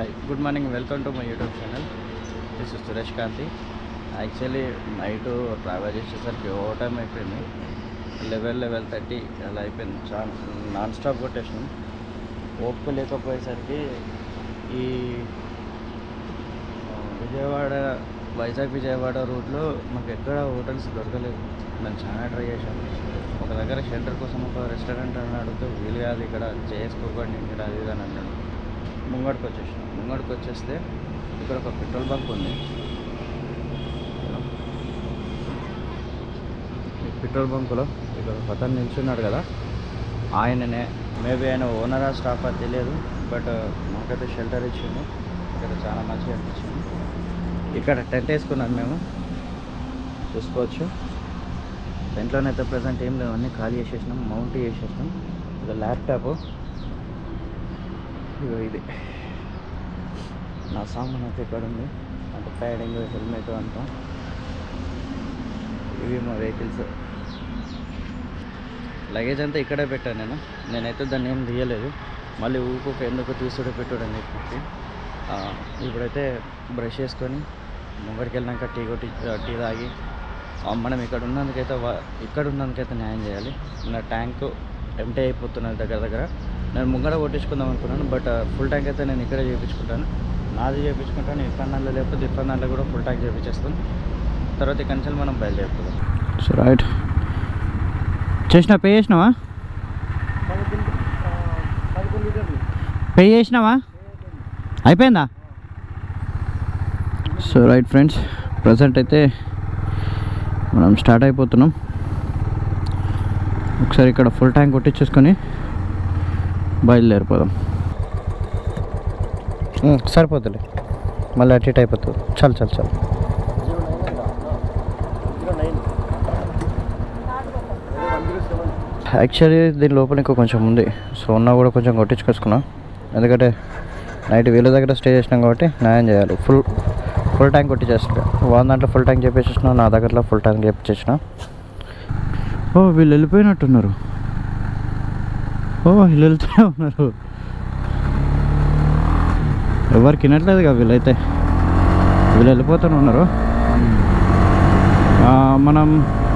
Hi good morning welcome to my YouTube channel this is Suresh Kanthi actually night travel చేసేసరికి over time అయిపోయింది. Level level thirty అలా అయిపోయింది. చాలా non stop కొట్టేసినాం ఓపిక లేకపోయేసరికి ఈ విజయవాడ వైజాగ్ విజయవాడ రూట్లో మాకు ఎక్కడ హోటల్స్ దొరకలేదు. నేను చాలా ట్రై చేశాను ఒక దగ్గర షెల్టర్ కోసం ఒక రెస్టారెంట్ అని అడిగితే వీలు కాదు ఇక్కడ చేసుకోకండి ఇక్కడ అది ఇది అని అన్నాడు. ముంగడికి వచ్చేసాం ముంగడికి వచ్చేస్తే ఇక్కడ ఒక పెట్రోల్ బంక్ ఉంది. ఈ పెట్రోల్ బంకులో ఇక్కడ ఒక అతను నిల్చున్నాడు కదా. ఆయననే మేబీ ఆయన ఓనరా స్టాఫ్ అది తెలియదు బట్ మాకైతే షెల్టర్ ఇచ్చిండు. ఇక్కడ చాలా మంచిగా అనిపించింది. ఇక్కడ టెంట్ వేసుకున్నాం మేము. చూసుకోవచ్చు. టెంట్లోనైతే ప్రజెంట్ ఏం లేవు అన్నీ ఖాళీ చేసేసినాం మౌంట్ చేసేసినాం. ఇది ల్యాప్టాప్. ఇదిగో ఇది. నా సామాన్ అయితే ఇక్కడ ఉంది. అంటే ప్యాడింగ్ హెల్మెట్ అంటాం ఇవి మా వెహికల్స్ లగేజ్ అంతా ఇక్కడే పెట్టాను నేను. నేనైతే దాన్ని ఏం తీయలేదు. మళ్ళీ ఊకొక ఎందుకు తీసుడు పెట్టుడు అని చెప్పి. ఇప్పుడైతే బ్రష్ చేసుకొని ముంగడికి వెళ్ళినాక టీ కొట్టి టీ తాగి. మనం ఇక్కడ ఉన్నందుకైతే వా- ఇక్కడ ఉన్నందుకైతే న్యాయం చేయాలి. నా ట్యాంకు ఎంటీ అయిపోతున్నది దగ్గర దగ్గర. నేను ముంగడ కొట్టించుకుందాం అనుకున్నాను బట్ ఫుల్ ట్యాంక్ అయితే నేను ఇక్కడే చేయించుకుంటాను నాది చేయించుకుంటాను ఇఫానాల్లో లేకపోతే ఇఫానాల్లో కూడా ఫుల్ ట్యాంక్ చేయించేస్తాను తర్వాత ఇక్కడి నుంచి మనం బయలుదేరిపోదాం సో రైట్ చేసిన పే చేసినావా? పే చేసినావా? అయిపోయిందా? సో రైట్ ఫ్రెండ్స్ ప్రజెంట్ అయితే మనం స్టార్ట్ అయిపోతున్నాం. ఒకసారి ఇక్కడ ఫుల్ ట్యాంక్ కొట్టించేసుకొని బయలుదేరిపోదాం. ఉమ్, సరిపోతులే మళ్ళీ అటు ఇటు అయిపోతుంది. చాలు చాలు చాలు. యాక్చువల్లీ దీని లోపల ఇంకా కొంచెం ఉంది. సో ఉన్నా కూడా కొంచెం కొట్టించుకొచ్చుకున్నాం. ఎందుకంటే నైట్ వీళ్ళ దగ్గర స్టే చేసినాం కాబట్టి న్యాయం చేయాలి. ఫుల్ ఫుల్ ట్యాంక్ కొట్టించేస్తా వాళ్ళ దాంట్లో ఫుల్ ట్యాంక్ చేపించేసిన నా దగ్గరలో ఫుల్ ట్యాంక్ చేపించేసిన ఓ వీళ్ళు వెళ్ళిపోయినట్టున్నారు. ఓ వీళ్ళు వెళ్తూనే ఉన్నారు. ఎవ్వరికి తినట్లేదు కదా వీళ్ళైతే వీళ్ళు వెళ్ళిపోతూనే ఉన్నారు. మనం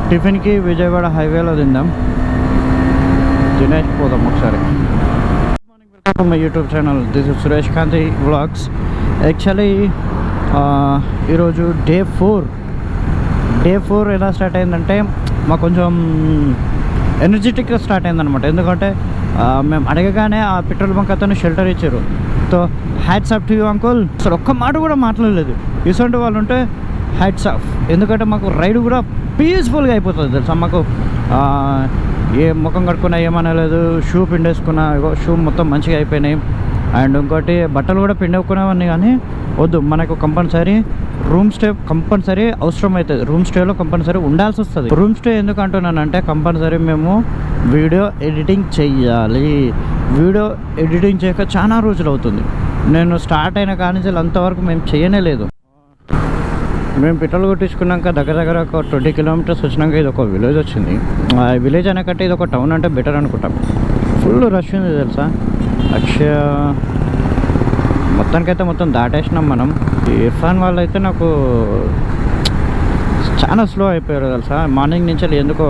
టిఫిన్కి విజయవాడ హైవేలో తిందాం. తినేసి పోదాం ఒకసారి. Welcome my YouTube channel. This is Suresh Kanthi vlogs. Actually ఈరోజు డే ఫోర్. డే ఫోర్ ఎలా స్టార్ట్ అయిందంటే మాకు కొంచెం ఎనర్జెటిక్గా స్టార్ట్ అయిందనమాట ఎందుకంటే మేము అడగగానే ఆ పెట్రోల్ బంక్ అతను షెల్టర్ ఇచ్చారు. So hats off to you uncle అసలు ఒక్క మాట కూడా మాట్లాడలేదు. ఇటువంటి వాళ్ళు ఉంటే హ్యాట్స్ ఆఫ్ ఎందుకంటే మాకు రైడ్ కూడా పీస్ఫుల్గా అయిపోతుంది తెలుసా? మాకు ఏ ముఖం కట్టుకున్నా ఏమనలేదు షూ పిండేసుకున్నా షూ మొత్తం మంచిగా అయిపోయినాయి. అండ్ ఇంకోటి బట్టలు కూడా పిండుకునేవన్నీ కానీ వద్దు. మనకు కంపల్సరీ రూమ్ స్టే కంపల్సరీ అవసరం అవుతుంది రూమ్ స్టేలో కంపల్సరీ ఉండాల్సి వస్తుంది రూమ్ స్టే ఎందుకు అంటున్నానంటే కంపల్సరీ మేము వీడియో ఎడిటింగ్ చెయ్యాలి. వీడియో ఎడిటింగ్ చేయక చాలా రోజులు అవుతుంది నేను స్టార్ట్ అయిన కానీ అంతవరకు మేము చేయనే లేదు. మేము పెట్రోల్ కొట్టించుకున్నాక దగ్గర దగ్గర ఒక ట్వంటీ కిలోమీటర్స్ వచ్చినాక ఇది ఒక విలేజ్ వచ్చింది. ఆ విలేజ్ అనకంటే ఇది ఒక టౌన్ అంటే బెటర్ అనుకుంటాం. ఫుల్ రష్ ఉంది తెలుసా? అక్షయ మొత్తానికైతే మొత్తం దాటేసినాం మనం. ఇర్ఫాన్ వాళ్ళు అయితే నాకు చాలా స్లో అయిపోయారు తెలుసా? మార్నింగ్ నుంచి ఎందుకో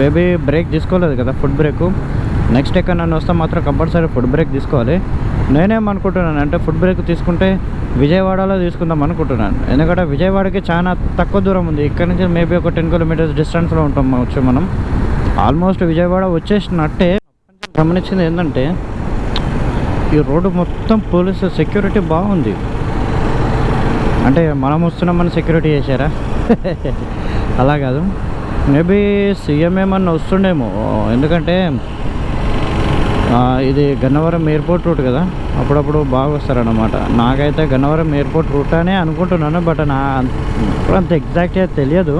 బేబీ బ్రేక్ తీసుకోలేదు కదా ఫుడ్ బ్రేక్. నెక్స్ట్ ఎక్కడ నన్ను వస్తే మాత్రం కంపల్సరీ ఫుడ్ బ్రేక్ తీసుకోవాలి. నేనేమనుకుంటున్నాను అంటే ఫుడ్ బ్రేక్ తీసుకుంటే విజయవాడలో తీసుకుందాం అనుకుంటున్నాను. ఎందుకంటే విజయవాడకి చాలా తక్కువ దూరం ఉంది. ఇక్కడ నుంచి మేబీ ఒక టెన్ కిలోమీటర్స్ డిస్టెన్స్లో ఉంటాం వచ్చి మనం. ఆల్మోస్ట్ విజయవాడ వచ్చేసినట్టే. గమనించింది ఏంటంటే ఈ రోడ్డు మొత్తం పోలీసు సెక్యూరిటీ బాగుంది. అంటే మనం వస్తున్నామని సెక్యూరిటీ చేశారా? అలా కాదు. మేబీ సీఎం ఏమన్నా వస్తుండేమో. ఎందుకంటే ఇది గన్నవరం ఎయిర్పోర్ట్ రూట్ కదా. అప్పుడప్పుడు బాగా వస్తారన్నమాట. నాకైతే గన్నవరం ఎయిర్పోర్ట్ రూట్ అనే అనుకుంటున్నాను బట్ నా అంత ఎగ్జాక్ట్గా తెలియదు.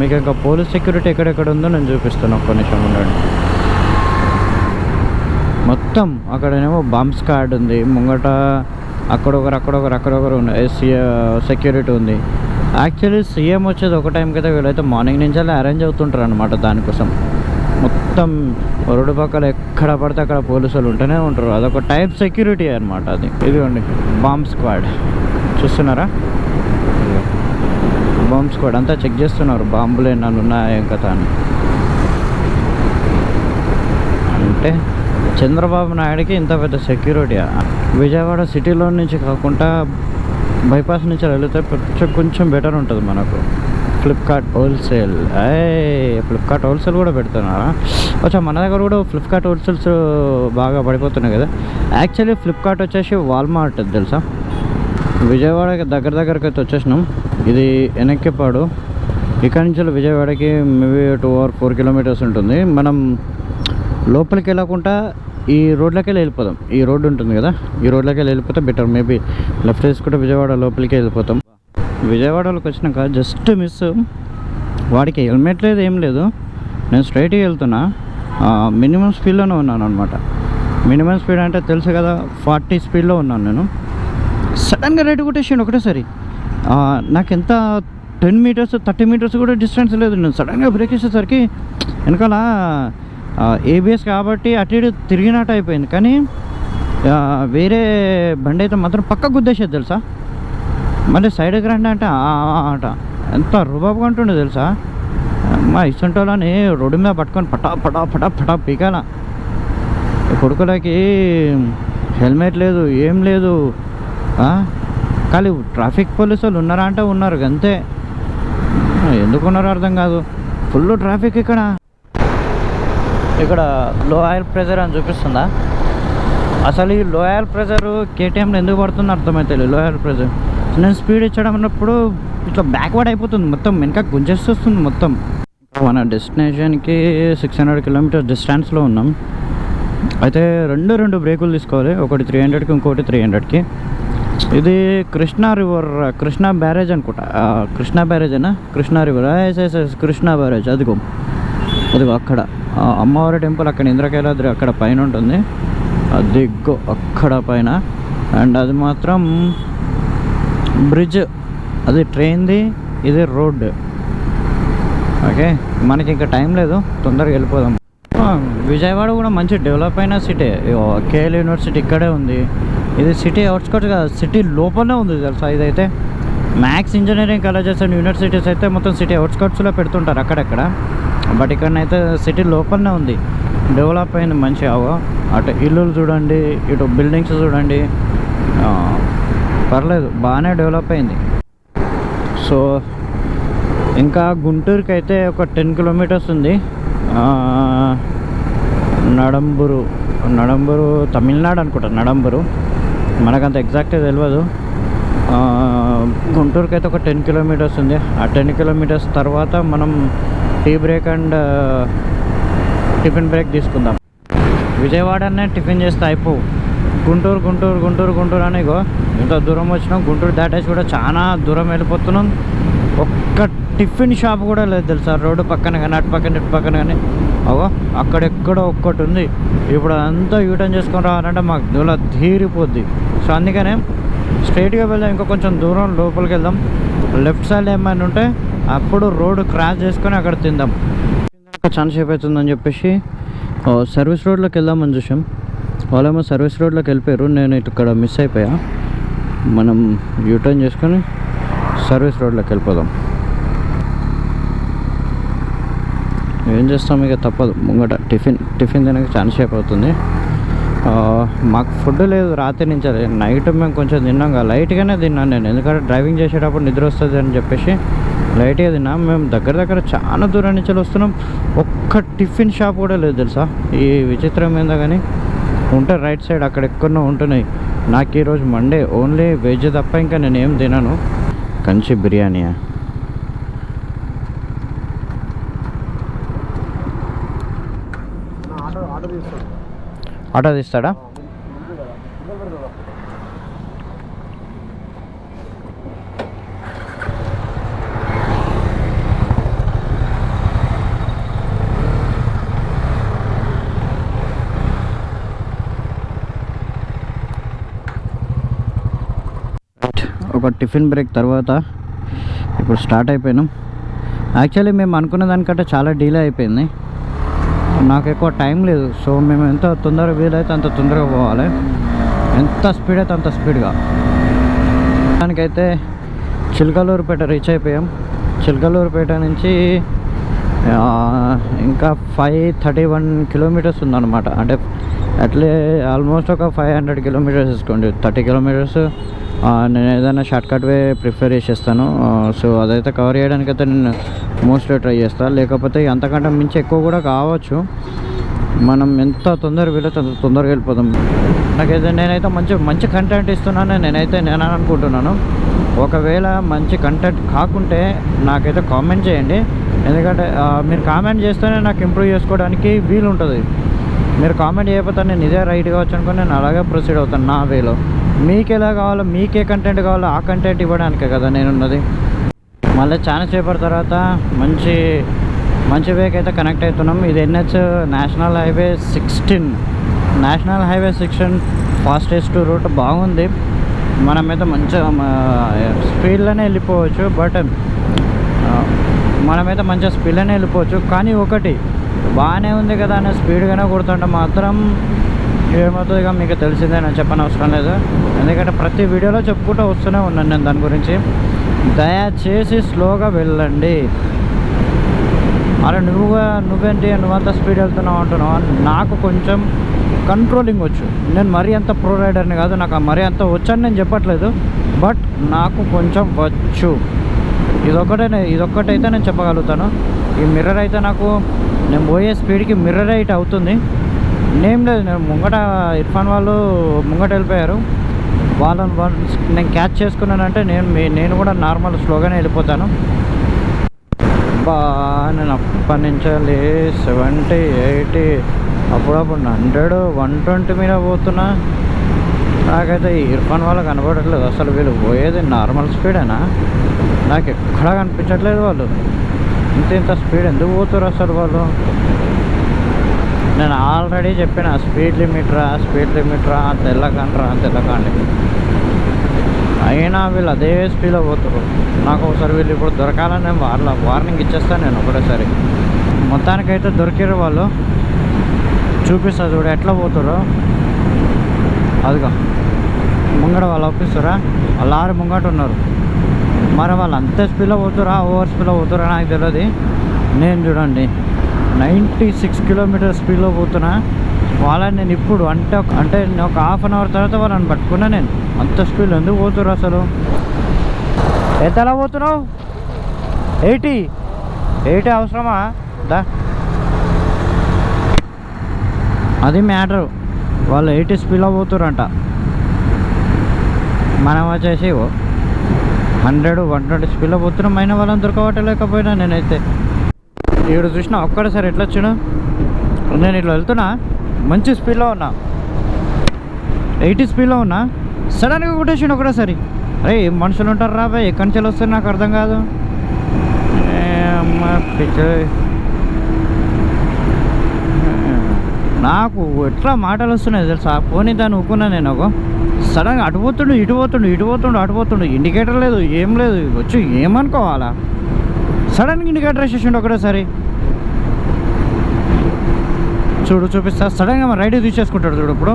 మీకు ఇంకా పోలీస్ సెక్యూరిటీ ఎక్కడెక్కడ ఉందో నేను చూపిస్తాను. ఒక్క నిమిషం ఉండండి. మొత్తం అక్కడనేమో బంప్స్ కార్డ్ ఉంది. ముంగట అక్కడ ఒకరు అక్కడ ఒకరు అక్కడ ఒకరు ఉన్నాయి సెక్యూరిటీ ఉంది. యాక్చువల్లీ సీఎం వచ్చేది ఒక టైంకి అయితే వీళ్ళైతే మార్నింగ్ నుంచి అరేంజ్ అవుతుంటారు అనమాట దానికోసం. మొత్తం రోడ్డు పక్కల ఎక్కడ పడితే అక్కడ పోలీసులు ఉంటూనే ఉంటారు. అదొక టైప్ సెక్యూరిటీ అనమాట అది. ఇదిగోండి బాంబ్ స్క్వాడ్ చూస్తున్నారా? బాంబ్ స్క్వాడ్ అంతా చెక్ చేస్తున్నారు. బాంబులు ఏమన్నా ఉన్నాయా ఏం కథ అని. అంటే చంద్రబాబు నాయుడుకి ఇంత పెద్ద సెక్యూరిటీ విజయవాడ సిటీలో నుంచి కాకుండా బైపాస్ నుంచి వెళితే కొంచెం కొంచెం బెటర్ ఉంటుంది మనకు. ఫ్లిప్కార్ట్ హోల్సేల్ ఏ ఫ్లిప్కార్ట్ హోల్సేల్ కూడా పెడుతున్నారా? వచ్చా మన దగ్గర కూడా ఫ్లిప్కార్ట్ హోల్సేల్స్ బాగా పడిపోతున్నాయి కదా. యాక్చువల్లీ ఫ్లిప్కార్ట్ వచ్చేసి వాల్మార్ట్ తెలుసా? విజయవాడకి దగ్గర దగ్గరకు అయితే వచ్చేసినాం. ఇది వెనక్కిపాడు. ఇక్కడి నుంచి విజయవాడకి maybe two or four kilometres ఉంటుంది. మనం లోపలికి వెళ్ళకుండా ఈ రోడ్లకి వెళ్ళి వెళ్ళిపోదాం ఈ రోడ్డు ఉంటుంది కదా ఈ రోడ్లోకి వెళ్ళి వెళ్ళిపోతే బెటర్ మేబీ లెఫ్ట్ వేసుకుంటే విజయవాడ లోపలికి వెళ్ళిపోతాం. విజయవాడలోకి వచ్చినాక జస్ట్ మిస్ వాడికి హెల్మెట్ లేదు ఏం లేదు. నేను స్ట్రైట్గా వెళ్తున్నా. మినిమం స్పీడ్లోనే ఉన్నాను అనమాట మినిమం స్పీడ్ అంటే తెలుసు కదా ఫార్టీ స్పీడ్లో ఉన్నాను నేను. సడన్గా రైట్ కొట్టేసాను ఒకటేసారి. నాకు ఎంత టెన్ మీటర్స్ థర్టీ మీటర్స్ కూడా డిస్టెన్స్ లేదు. నేను సడన్గా బ్రేక్ వేసేసరికి వెనకాల ఏబిఎస్ కాబట్టి అటు ఇటు తిరిగినట్టు అయిపోయింది. కానీ వేరే బండి అయితే మాత్రం పక్క గుద్దేసేది తెలుసా? మళ్ళీ సైడ్కి రండి అంటే "ఆ, అంట. ఎంత రుబాబుగా ఉంటుండే తెలుసా? మా ఇస్తుంటోళ్ళని రోడ్డు మీద పట్టుకొని పటా పటా పటా పటా పీకాల. కొడుకులకి హెల్మెట్ లేదు ఏం లేదు కానీ ట్రాఫిక్ పోలీసు వాళ్ళు ఉన్నారా అంటే ఉన్నారు అంతే ఎందుకున్నారో అర్థం కాదు. ఫుల్ ట్రాఫిక్ ఇక్కడ. ఇక్కడ లో ఆయిల్ ప్రెజర్ అని చూపిస్తుందా? అసలు ఈ లో ఆయిల్ ప్రెజర్ కేటీఎంలో ఎందుకు పడుతుందో అర్థమైతే లో ఆయిల్ ప్రెజర్. నేను స్పీడ్ ఇచ్చడం అన్నప్పుడు ఇట్లా బ్యాక్వర్డ్ అయిపోతుంది మొత్తం వెనక గుంజేస్తుంది మొత్తం. మన డెస్టినేషన్కి సిక్స్ హండ్రెడ్ కిలోమీటర్స్ డిస్టెన్స్లో ఉన్నాం. అయితే రెండు రెండు బ్రేకులు తీసుకోవాలి ఒకటి త్రీ హండ్రెడ్కి ఇంకోటి త్రీ హండ్రెడ్కి ఇది కృష్ణా రివర్ కృష్ణా బ్యారేజ్ అనుకుంటా. కృష్ణా బ్యారేజ్ అయినా Krishna river. Yes yes yes Krishna barrage అదిగో. అదిగో అక్కడ అమ్మవారి టెంపుల్ అక్కడ ఇంద్రకైలాద్రి అక్కడ పైన ఉంటుంది. అదిగో అక్కడ పైన. అండ్ అది మాత్రం బ్రిడ్జ్ అది ట్రైన్ది ఇది రోడ్ ఓకే మనకి ఇంకా టైం లేదు తొందరగా వెళ్ళిపోదాం. విజయవాడ కూడా మంచి డెవలప్ అయిన సిటీ. కేఎల్ యూనివర్సిటీ ఇక్కడే ఉంది. ఇది సిటీ అవుట్స్కట్స్ కాదు సిటీ లోపలనే ఉంది తెలుసా ఇదైతే? Maths engineering colleges and universities అయితే మొత్తం సిటీ అవుట్స్కట్స్లో పెడుతుంటారు అక్కడక్కడ. బట్ ఇక్కడనైతే సిటీ లోపలనే ఉంది. డెవలప్ అయింది మంచిగా అటు ఇల్లులు చూడండి ఇటు బిల్డింగ్స్ చూడండి. పర్లేదు బాగానే డెవలప్ అయింది. సో ఇంకా గుంటూరుకి అయితే ఒక టెన్ కిలోమీటర్స్ ఉంది. ఆ, నడంబురు నడంబురు తమిళనాడు అనుకుంటా నడంబురు. మనకంత ఎగ్జాక్ట్గా తెలియదు గుంటూరుకి అయితే ఒక టెన్ కిలోమీటర్స్ ఉంది. ఆ టెన్ కిలోమీటర్స్ తర్వాత మనం tea break and tiffin break తీసుకుందాం. విజయవాడనే టిఫిన్ చేస్తే అయిపోవు. గుంటూరు గుంటూరు గుంటూరు గుంటూరు అని ఇగో ఇంత దూరం వచ్చినాం. గుంటూరు దాటేసి కూడా చాలా దూరం వెళ్ళిపోతున్నాం. ఒక్క టిఫిన్ షాప్ కూడా లేదు తెలుసా? రోడ్డు పక్కన కానీ అటు పక్కన ఇటు పక్కన కానీ. అవో అక్కడెక్కడో ఒక్కటి ఉంది. ఇప్పుడు అంతా యూటర్న్ చేసుకొని రావాలంటే మాకు దూల తీరిపోద్ది. సో అందుకనే స్ట్రైట్గా వెళ్దాం ఇంకా కొంచెం దూరం లోపలికి వెళ్దాం. లెఫ్ట్ సైడ్ ఏమైనా ఉంటే అప్పుడు రోడ్డు క్రాస్ చేసుకొని అక్కడ తిందాం. ఛాన్స్ అవుతుందని చెప్పేసి సర్వీస్ రోడ్లోకి వెళ్దామని చూసాం. వాళ్ళేమో సర్వీస్ రోడ్లోకి వెళ్ళిపోయారు నేను ఇక్కడ మిస్ అయిపోయా. మనం యూటర్న్ చేసుకొని సర్వీస్ రోడ్లోకి వెళ్ళిపోదాం. ఏం చేస్తాం ఇక తప్పదు ముంగట టిఫిన్ టిఫిన్ తినక ఛాన్స్ సేపు అవుతుంది. మాకు ఫుడ్ లేదు రాత్రి నుంచి అది. నైట్ మేము కొంచెం తిన్నాం కదా. లైట్గానే తిన్నాను నేను. ఎందుకంటే డ్రైవింగ్ చేసేటప్పుడు నిద్ర వస్తుంది అని చెప్పేసి లైట్గా తిన్నాం. మేము దగ్గర దగ్గర చాలా దూరం నుంచి వస్తున్నాం. ఒక్క టిఫిన్ షాప్ కూడా లేదు తెలుసా? ఈ విచిత్రం ఏందో కానీ ఉంటే రైట్ సైడ్ అక్కడ ఎక్కడో ఉంటున్నాయి. నాకు ఈరోజు మండే. ఓన్లీ వెజ్ తప్ప ఇంకా నేను ఏం తినను. కంచి బిర్యానీయా ఆటో ఆటో తీస్తాడు ఆటో తీస్తాడా? ఒక టిఫిన్ బ్రేక్ తర్వాత ఇప్పుడు స్టార్ట్ అయిపోయినాం. యాక్చువల్లీ మేము అనుకున్న దానికంటే చాలా డీలే అయిపోయింది. నాకు ఎక్కువ టైం లేదు. సో మేము ఎంత తొందరగా వీలైతే అంత తొందరగా పోవాలి. ఎంత స్పీడ్ అయితే అంత స్పీడ్గా దానికైతే చిలకలూరుపేట రీచ్ అయిపోయాం. చిలకలూరుపేట నుంచి ఇంకా ఫైవ్ థర్టీ వన్ కిలోమీటర్స్ ఉందన్నమాట. అంటే అట్లే ఆల్మోస్ట్ ఒక ఫైవ్ హండ్రెడ్ కిలోమీటర్స్ వేసుకోండి. థర్టీ కిలోమీటర్స్ నేను ఏదైనా షార్ట్ కట్ వే ప్రిఫర్ చేసేస్తాను. సో అదైతే కవర్ చేయడానికైతే నేను మోస్ట్లీ ట్రై చేస్తాను లేకపోతే అంతకంటే మించి ఎక్కువ కూడా కావచ్చు. మనం ఎంత తొందరగా వీలైతే అంత తొందరగా వెళ్ళిపోదాం నాకైతే నేనైతే మంచి మంచి కంటెంట్ ఇస్తున్నాను. నేనైతే నేను అనుకుంటున్నాను. ఒకవేళ మంచి కంటెంట్ కాకుంటే నాకైతే కామెంట్ చేయండి. ఎందుకంటే మీరు కామెంట్ చేస్తేనే నాకు ఇంప్రూవ్ చేసుకోవడానికి వీలు ఉంటుంది మీరు కామెంట్ చేయకపోతే నేను ఇదే రైట్ కావచ్చు అనుకుని నేను అలాగే ప్రొసీడ్ అవుతాను నా వేలో మీకు ఎలా కావాలో మీకే కంటెంట్ కావాలో ఆ కంటెంట్ ఇవ్వడానికే కదా నేనున్నది. మళ్ళీ చాలా సేపటి తర్వాత మంచి మంచి వేకి అయితే కనెక్ట్ అవుతున్నాం. ఇది NH national highway sixteen. National highway sixteen fastest route బాగుంది. మనమైతే మంచిగా స్పీడ్లోనే వెళ్ళిపోవచ్చు బట్ మనమైతే మంచిగా స్పీడ్లోనే వెళ్ళిపోవచ్చు. కానీ ఒకటి బాగానే ఉంది కదా అనే స్పీడ్గానే కొడుతుంటే మాత్రం ఏమవుతుంది ఇక మీకు తెలిసిందే నేను చెప్పని అవసరం లేదు. ఎందుకంటే ప్రతి వీడియోలో చెప్పుకుంటూ వస్తూనే ఉన్నాను నేను దాని గురించి. దయచేసి స్లోగా వెళ్ళండి. అరే నువ్వుగా నువ్వేంటి నువ్వంత స్పీడ్ వెళ్తున్నావు అంటున్నావు? నాకు కొంచెం కంట్రోలింగ్ వచ్చు. నేను మరీ అంత ప్రో రైడర్ని కాదు నాకు మరీ అంత వచ్చని నేను చెప్పట్లేదు. బట్ నాకు కొంచెం వచ్చు. ఇదొక్కటే ఇదొక్కటైతే నేను చెప్పగలుగుతాను. ఈ మిర్రర్ అయితే నాకు నేను పోయే స్పీడ్కి మిర్రర్ అయితే అవుతుంది. నేమ్ లేదు నేను ముంగట ఇర్ఫాన్ వాళ్ళు ముంగట వెళ్ళిపోయారు. వాళ్ళని నేను క్యాచ్ చేసుకున్నానంటే నేను మీ- నేను కూడా నార్మల్ స్లోగానే వెళ్ళిపోతాను. బా నేను అప్పటి నుంచి సెవెంటీ ఎయిటీ అప్పుడప్పుడు హండ్రెడ్ వన్ ట్వంటీ మీద పోతున్నా. నాకైతే ఈ ఇర్ఫాన్ వాళ్ళు కనపడట్లేదు అసలు వీళ్ళు పోయేది నార్మల్ స్పీడేనా? నాకు ఎక్కడా కనిపించట్లేదు వాళ్ళు. ఇంత ఇంత స్పీడ్ ఎందుకు పోతారు అసలు వాళ్ళు? నేను ఆల్రెడీ చెప్పిన స్పీడ్ లిమిట్ రా స్పీడ్ లిమిట్ రా అంత రా అంత అయినా వీళ్ళు అదే స్పీడ్లో పోతారు నాకు ఒకసారి వీళ్ళు ఇప్పుడు దొరకాలని నేను వాళ్ళ వార్నింగ్ ఇచ్చేస్తాను నేను ఒకటేసారి. మొత్తానికైతే దొరికారు వాళ్ళు. చూపిస్తా చూడు ఎట్లా పోతారో అదిగో. ముంగడ వాళ్ళు ఒప్పిస్తారా వాళ్ళు ఆరు ముంగట ఉన్నారు. మరి వాళ్ళు అంతే స్పీడ్లో పోతారా ఓవర్ స్పీడ్లో పోతారా నాకు తెలియదు నేను చూడండి. నైంటీ సిక్స్ కిలోమీటర్ స్పీడ్లో పోతున్నా. వాళ్ళని నేను ఇప్పుడు అంటే ఒక- అంటే నేను ఒక హాఫ్ అన్ అవర్ తర్వాత వాళ్ళని పట్టుకున్నా నేను. అంత స్పీడ్ ఎందుకు పోతున్నారు అసలు? ఎంత ఎలా పోతున్నావు? ఎయిటీ ఎయిటీ అవసరమా? దా. అది మ్యాటర్. వాళ్ళు ఎయిటీ స్పీడ్లో పోతురంట మనం వచ్చేసి హండ్రెడ్ వన్ ట్వంటీ స్పీడ్లో పోతున్నాం. అయినా వాళ్ళని దొరకబట్టలేకపోయినా నేనైతే. ఈడు చూసిన ఒక్కడసారి ఎట్లా వచ్చాడు? నేను ఇట్లా వెళ్తున్నా మంచి స్పీడ్లో ఉన్నా. ఎయిటీ స్పీడ్లో ఉన్నా. సడన్గా కొట్టేసిండు ఒకటేసారి అరే ఏం మనుషులు ఉంటారు రా బాయ్ ఎక్కడి నుంచి వస్తారు నాకు అర్థం కాదు. నాకు ఎట్లా మాటలు వస్తున్నాయి తెలుసా? పోనీ దాన్ని ఊకున్నా నేను ఒక. సడన్గా అటు పోతుండు ఇటు పోతుండు ఇటు పోతుండు అటు పోతుండు. ఇండికేటర్ లేదు ఏం లేదు. వచ్చి ఏమనుకోవాలా? సడన్గా ఇండికేటర్ వేసేసిండు ఒకటేసారి. చూడు చూపిస్తా. సడన్గా మన రైడ్ తీసేసుకుంటాడు చూడు ఇప్పుడు.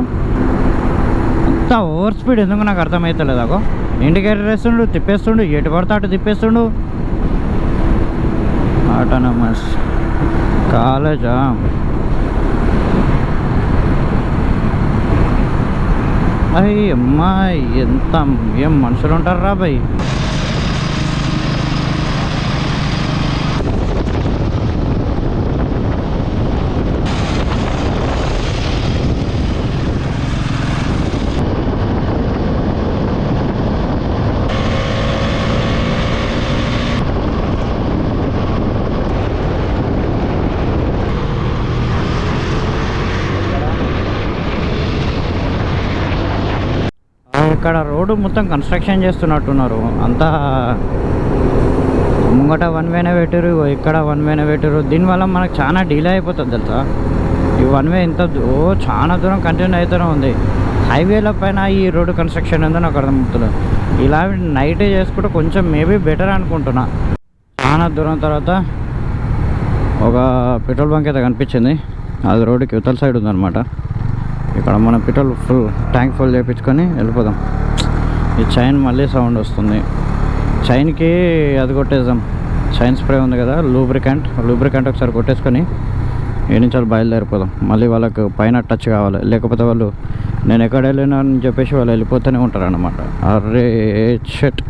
అంత ఓవర్ స్పీడ్ ఎందుకు నాకు అర్థమవుతలేదు అగో ఇండికేటర్ వేస్తుండు తిప్పేస్తుండు ఎటు పడితే అటు తిప్పేస్తుండు. ఆటోనమస్. కాలేజా? అయ్యమ్మా ఎంత ఏం మనుషులు ఉంటారు రా భయ్ ఇక్కడ రోడ్డు మొత్తం కన్స్ట్రక్షన్ చేస్తున్నట్టున్నారు. అంతా ముంగట వన్ వేనే పెట్టారు ఇక్కడ వన్ వేనే పెట్టారు దీనివల్ల మనకు చాలా డిలే అయిపోతుంది తెలుసా? ఈ వన్ వే ఇంత ఓ చాలా దూరం కంటిన్యూ అవుతూనే ఉంది. హైవేల పైన ఈ రోడ్డు కన్స్ట్రక్షన్ ఏందో నాకు అర్థమవుతుంది ఇలా నైట్ చేసుకుంటే కొంచెం మేబీ బెటర్ అనుకుంటున్నా. చాలా దూరం తర్వాత ఒక పెట్రోల్ బంక్ అయితే కనిపించింది. అది రోడ్డుకి ఇవతల సైడ్ ఉందన్నమాట. ఇక్కడ మన పెట్రోల్ ఫుల్ ట్యాంక్ ఫుల్ చేయించుకొని వెళ్ళిపోదాం. ఈ చైన్ మళ్ళీ సౌండ్ వస్తుంది. చైన్కి అది కొట్టేద్దాం. చైన్ స్ప్రే ఉంది కదా లూబ్రికెంట్ లూబ్రికెంట్ ఒకసారి కొట్టేసుకొని ఏ నుంచి బయలుదేరిపోదాం. మళ్ళీ వాళ్ళకు పైన టచ్ కావాలి. లేకపోతే వాళ్ళు నేను ఎక్కడ వెళ్ళినా అని చెప్పేసి వాళ్ళు వెళ్ళిపోతూనే ఉంటారు అనమాట అరే షట్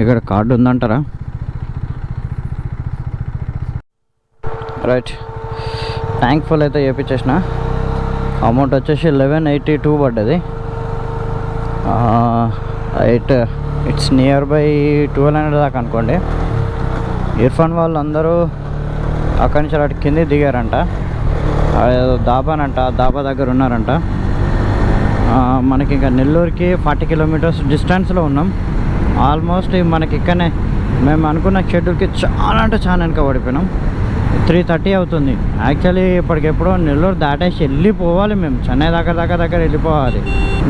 ఇక్కడ కార్డు ఉందంటారా? రైట్ ట్యాంక్ ఫుల్ అయితే చేపించేసిన. అమౌంట్ వచ్చేసి లెవెన్ ఎయిటీ టూ పడ్డది. It it's near by twelve hundred దాకా అనుకోండి. ఇర్ఫాన్ వాళ్ళు అందరూ అక్కడి నుంచి అటు కింద దిగారంట. దాబానంట దాబా దగ్గర ఉన్నారంట. మనకి ఇంకా నెల్లూరుకి ఫార్టీ కిలోమీటర్స్ డిస్టెన్స్లో ఉన్నాం. ఆల్మోస్ట్ మనకి ఇక్కడనే మేము అనుకున్న షెడ్యూల్కి చాలా అంటే చాలా వెనక పడిపోయినాం. త్రీ థర్టీ అవుతుంది. యాక్చువల్లీ ఇప్పటికెప్పుడో నెల్లూరు దాటేసి వెళ్ళిపోవాలి మేము. చెన్నై దగ్గర దగ్గర దగ్గర వెళ్ళిపోవాలి.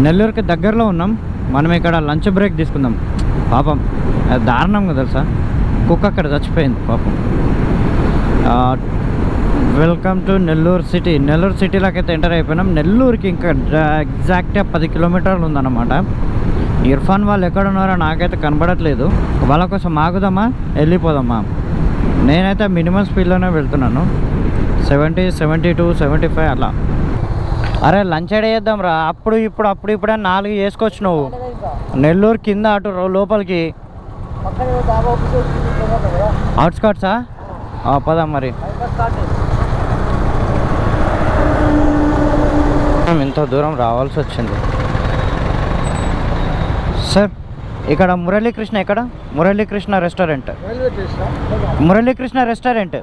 నెల్లూరుకి దగ్గరలో ఉన్నాం. మనం ఇక్కడ లంచ్ బ్రేక్ తీసుకుందాం. పాపం అది కదా తెలుసా కుక్క అక్కడ చచ్చిపోయింది పాపం. Welcome to Nellore city Nellore సిటీలోకి అయితే ఎంటర్ అయిపోయినాం. నెల్లూరుకి ఇంకా ఎగ్జాక్ట్గా పది కిలోమీటర్లు ఉందన్నమాట. ఇర్ఫాన్ వాళ్ళు ఎక్కడ ఉన్నారో నాకైతే కనబడట్లేదు. వాళ్ళ కోసం ఆగుదామా? వెళ్ళిపోదామా? నేనైతే మినిమం స్పీడ్లోనే వెళ్తున్నాను. Seventy seventy two seventy five అలా. అరే లంచ్ అడేద్దాం రా. అప్పుడు ఇప్పుడు అప్పుడు ఇప్పుడే నాలుగు వేసుకోవచ్చు నువ్వు. నెల్లూరు కింద అటు లోపలికి. పక్కన దాబా అవుట్స్కట్సా మరి. మేము ఇంత దూరం రావాల్సి వచ్చింది. సార్ ఇక్కడ మురళీకృష్ణ ఎక్కడ? Muralikrishna restaurant Muralikrishna restaurant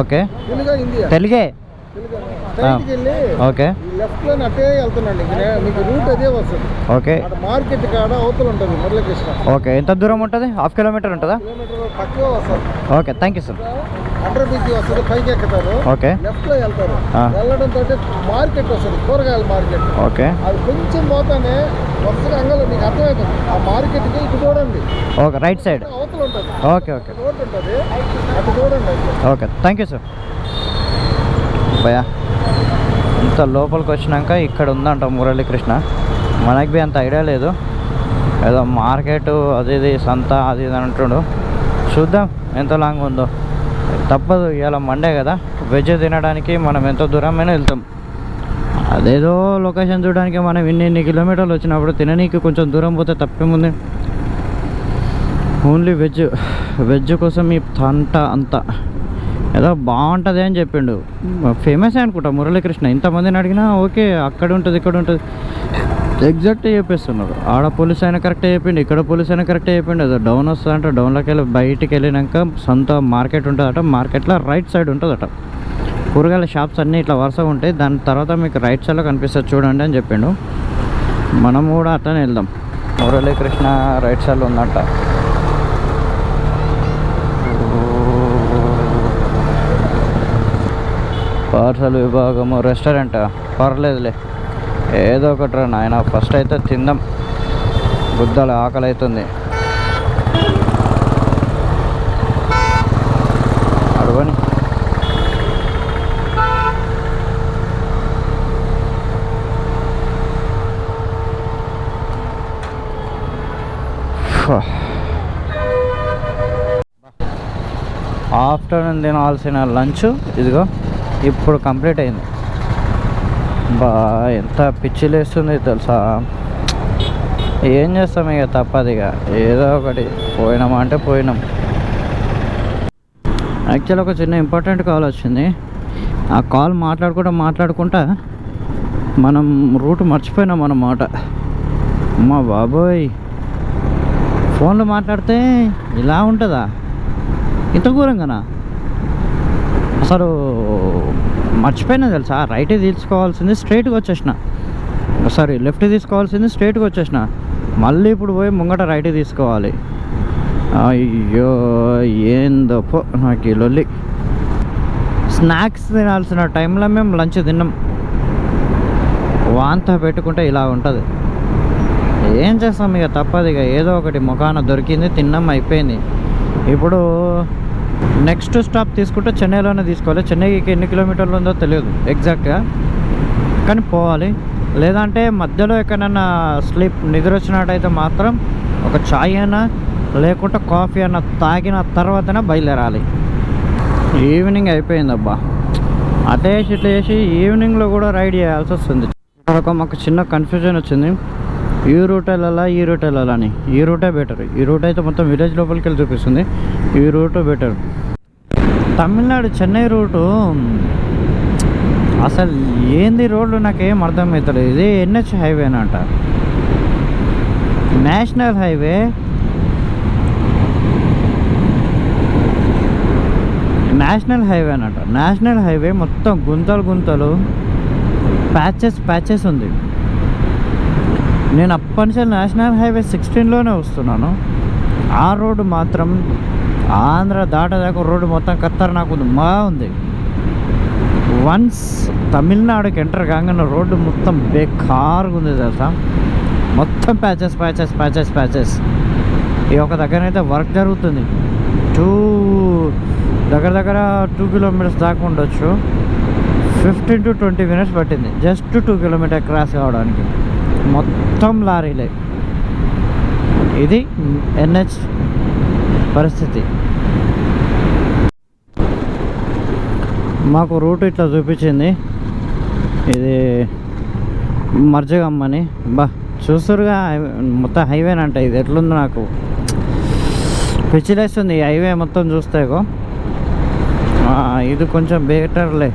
okay తెలుగా? Okay లెఫ్ట్లో వెళ్తున్నాండి మీకు రూట్ అదే వస్తుంది ఓకే అక్కడ మార్కెట్ కాడ అవతల ఉంటుంది మురళీకృష్ణ ఓకే ఎంత దూరం ఉంటుంది? హాఫ్ కిలోమీటర్ ఉంటుందా? Okay thank you sir under bridge వస్తుంది పైకి ఎక్కుతారు. ఓకే లెఫ్ట్లో వెళ్తారు. వెళ్ళడం తోటి మార్కెట్ వస్తుంది కూరగాయల మార్కెట్. ఓకే అది కొంచెం పోతానే వరుసగా అంగలో మీకు అర్థమవుతుంది. ఆ మార్కెట్కి ఇటు చూడండి. ఓకే రైట్ సైడ్ అవతల ఉంటుంది. ఓకే ఓకే రోడ్ ఉంటుంది. అటు చూడండి ఓకే థ్యాంక్ యూ సార్ భయా ఇంత లోపలికి వచ్చినాక ఇక్కడ ఉందంట మురళీకృష్ణ. మనకి బి అంత ఐడియా లేదు. ఏదో మార్కెట్ అది ఇది సంత అది ఇది అని అంటుండు. చూద్దాం ఎంత లాంగ్ ఉందో. తప్పదు ఇవాళ మండే కదా. వెజ్ తినడానికి మనం ఎంత దూరమైనా వెళ్తాం. అదేదో లొకేషన్ చూడడానికి మనం ఇన్ని ఇన్ని కిలోమీటర్లు వచ్చినప్పుడు తిననీకి కొంచెం దూరం పోతే తప్పేముంది? ఓన్లీ వెజ్ వెజ్ కోసం ఈ తంట అంతా. ఏదో బాగుంటుంది అని చెప్పిండు. ఫేమస్ అనుకుంటా మురళీకృష్ణ. ఇంతమందిని అడిగినా ఓకే అక్కడ ఉంటుంది ఇక్కడ ఉంటుంది. ఎగ్జాక్ట్ చెప్పేస్తున్నారు. ఆడ పోలీస్ అయినా కరెక్టే చెప్పిండు ఇక్కడ పోలీస్ అయినా కరెక్టే చెప్పిండు. అదే డౌన్ వస్తుందంట డౌన్లోకి వెళ్ళి బయటికి వెళ్ళినాక సొంత మార్కెట్ ఉంటుందట మార్కెట్లో రైట్ సైడ్ ఉంటుందట. కూరగాయల షాప్స్ అన్నీ ఇట్లా వరుసగా ఉంటాయి. దాని తర్వాత మీకు రైట్ సైడ్లో కనిపిస్తుంది చూడండి అని చెప్పిండు. మనం కూడా అట్లనే వెళ్దాం. మురళీకృష్ణ రైట్ సైడ్లో ఉందంట. పార్సల్ విభాగము రెస్టారెంట్ పర్లేదులే. ఏదో ఒకటి రా నాయన ఫస్ట్ అయితే తిందాం. బుద్ధలు ఆకలి అవుతుంది అడుగుని ఆఫ్టర్నూన్ తినాల్సిన లంచ్ ఇదిగో ఇప్పుడు కంప్లీట్ అయింది. బా ఎంత పిచ్చిలేస్తుంది తెలుసా? ఏం చేస్తాం ఇక తప్పదు ఇక. ఏదో ఒకటి పోయినామా అంటే పోయినాం. యాక్చువల్ ఒక చిన్న ఇంపార్టెంట్ కాల్ వచ్చింది. ఆ కాల్ మాట్లాడుకుంటా మాట్లాడుకుంటా మనం రూట్ మర్చిపోయినాం అన్నమాట. అమ్మా బాబోయ్. ఫోన్లో మాట్లాడితే ఇలా ఉంటుందా? ఇంత ఘోరంగానా? అసలు మర్చిపోయినా తెలుసా? రైట్ తీసుకోవాల్సింది స్ట్రైట్గా వచ్చేసిన. సారీ లెఫ్ట్ తీసుకోవాల్సింది స్ట్రైట్గా వచ్చేసిన. మళ్ళీ ఇప్పుడు పోయి ముంగట రైట్ తీసుకోవాలి. అయ్యో ఏందో పో నాకు ఈ లొల్లి. స్నాక్స్ తినాల్సిన టైంలో మేము లంచ్ తిన్నాం. వాంత పెట్టుకుంటే ఇలా ఉంటుంది. ఏం చేస్తాం ఇక తప్పదు ఇక. ఏదో ఒకటి ముఖాన దొరికింది తిన్నాం అయిపోయింది. ఇప్పుడు నెక్స్ట్ స్టాప్ తీసుకుంటే చెన్నైలోనే తీసుకోవాలి. చెన్నైకి ఎన్ని కిలోమీటర్లు ఉందో తెలియదు ఎగ్జాక్ట్గా కానీ పోవాలి. లేదంటే మధ్యలో ఎక్కడైనా స్లీప్ నిద్ర వచ్చినట్టయితే మాత్రం ఒక చాయ్ అయినా లేకుంటే కాఫీ అన్న తాగిన తర్వాతనే బయలుదేరాలి. ఈవినింగ్ అయిపోయింది అబ్బా. అదే ఇట్లా చేసి ఈవినింగ్లో కూడా రైడ్ చేయాల్సి వస్తుంది. ఒక మాకు చిన్న కన్ఫ్యూజన్ వచ్చింది. ఈ రూట్ వెళ్ళాలా ఈ రూట్ వెళ్ళాలా అని. ఈ రూటే బెటర్. ఈ రూట్ అయితే మొత్తం విలేజ్ లోపలికి వెళ్ళి చూపిస్తుంది. ఈ route better. Tamil Nadu Chennai route అసలు ఏంది రోడ్లు నాకేం అర్థమవుతలేదు ఇది ఎన్హెచ్ హైవే అంట నేషనల్ హైవే. నేషనల్ హైవే అనట నేషనల్ హైవే మొత్తం గుంతలు గుంతలు ప్యాచెస్ ప్యాచెస్ ఉంది. నేను అప్పటి నుంచి నేషనల్ హైవే సిక్స్టీన్లోనే వస్తున్నాను. ఆ రోడ్డు మాత్రం ఆంధ్ర దాటదాకా రోడ్డు మొత్తం ఖతర్నాక్ ఉంది. బాగుంది వన్స్ తమిళనాడుకి ఎంటర్ కాగానే రోడ్డు మొత్తం బేకారుగా ఉంది తెలుసా? మొత్తం ప్యాచెస్ ప్యాచెస్ ప్యాచెస్ ప్యాచెస్ ఈ ఒక దగ్గర అయితే వర్క్ జరుగుతుంది. టూ దగ్గర దగ్గర టూ కిలోమీటర్స్ దాకా ఉండొచ్చు. ఫిఫ్టీన్ టు ట్వంటీ మినిట్స్ పట్టింది. జస్ట్ టూ కిలోమీటర్ క్రాస్ కావడానికి. మొత్తం లారీలే. ఇది ఎన్హెచ్ పరిస్థితి. మాకు రూట్ ఇట్లా చూపించింది. ఇది మర్జగమ్మని బా చూస్తురుగా హైవే- మొత్తం హైవేనంట ఇది. ఎట్లుంది నాకు? పిచ్చిలేస్తుంది హైవే మొత్తం చూస్తే ఇది కొంచెం బెటర్లే.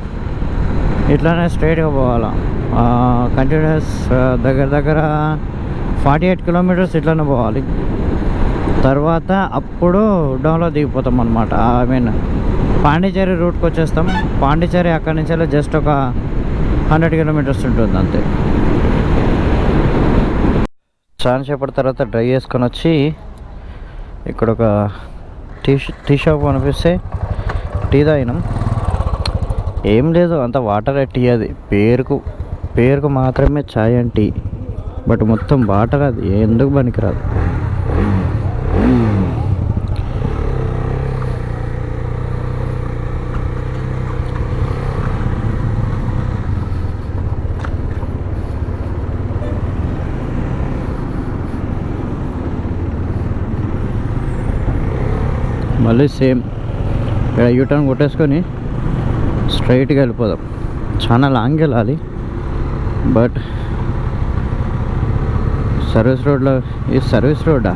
ఇట్లానే స్ట్రైట్గా పోవాలా. కంటిన్యూస్ దగ్గర దగ్గర ఫార్టీ ఎయిట్ కిలోమీటర్స్ ఇట్లానే పోవాలి. తర్వాత అప్పుడు డౌన్లో దిగిపోతాం అనమాట ఐ మీన్ పాండిచేరి రూట్కి వచ్చేస్తాం. పాండిచేరి అక్కడి నుంచి జస్ట్ ఒక హండ్రెడ్ కిలోమీటర్స్ ఉంటుంది అంతే. చాలా సేపటి తర్వాత డ్రై చేసుకొని వచ్చి ఇక్కడ ఒక టీ టీ షాప్ కనిపిస్తే టీ తాగినాం. ఏం లేదు అంత వాటర్ టీ అది. పేరుకు పేరుకు మాత్రమే చాయ్ అండ్ టీ. బట్ మొత్తం వాటర్ అది. ఎందుకు పనికిరాదు? మళ్ళీ సేమ్. ఇక్కడ యూటర్న్ కొట్టేసుకొని స్ట్రైట్గా వెళ్ళిపోదాం. చాలా లాంగ్ వెళ్ళాలి. బట్ సర్వీస్ రోడ్లో ఈ సర్వీస్ రోడ్డా?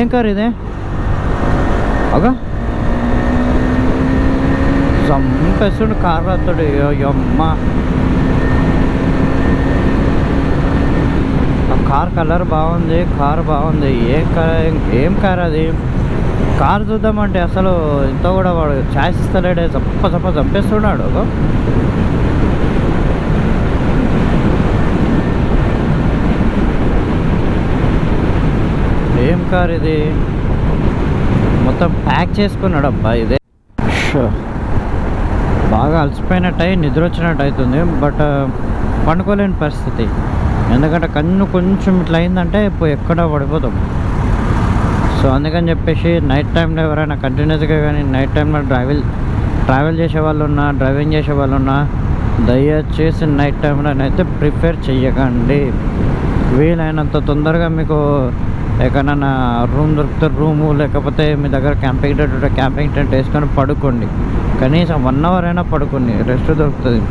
ఏం కార్ ఇదే? అగా. చంపేస్తుండు కార్ అతడు అమ్మ కార్ కలర్ బాగుంది కార్ బాగుంది ఏ కార్ ఏం కార్ అది కార్ చూద్దామంటే అసలు ఇంత కూడా వాడు ఛాయిస్ ఇస్తలేడే చప్ప చప్ప చంపేస్తున్నాడు. ఏం కార్ ఇది మొత్తం ప్యాక్ చేసుకున్నాడు అబ్బా ఇదే. బాగా అలసిపోయినట్టు అయి నిద్ర వచ్చినట్టు అవుతుంది బట్ పండుకోలేని పరిస్థితి ఎందుకంటే కన్ను కొంచెం ఇట్లా అయిందంటే ఇప్పుడు ఎక్కడ పడిపోతాం. సో అందుకని చెప్పేసి నైట్ టైంలో ఎవరైనా కంటిన్యూస్గా కానీ నైట్ టైంలో ట్రావెల్ ట్రావెల్ చేసే వాళ్ళు ఉన్నా డ్రైవింగ్ చేసే వాళ్ళు ఉన్నా దయచేసి నైట్ టైంలో అయితే ప్రిపేర్ చెయ్యకండి. వీలైనంత తొందరగా మీకు ఎక్కడన్నా రూమ్ దొరికితే రూము లేకపోతే మీ దగ్గర క్యాంపింగ్ టెంట్ ఉంటే క్యాంపింగ్ టెంట్ వేసుకొని పడుకోండి. కనీసం వన్ అవర్ అయినా పడుకోండి. రెస్ట్ దొరుకుతుంది.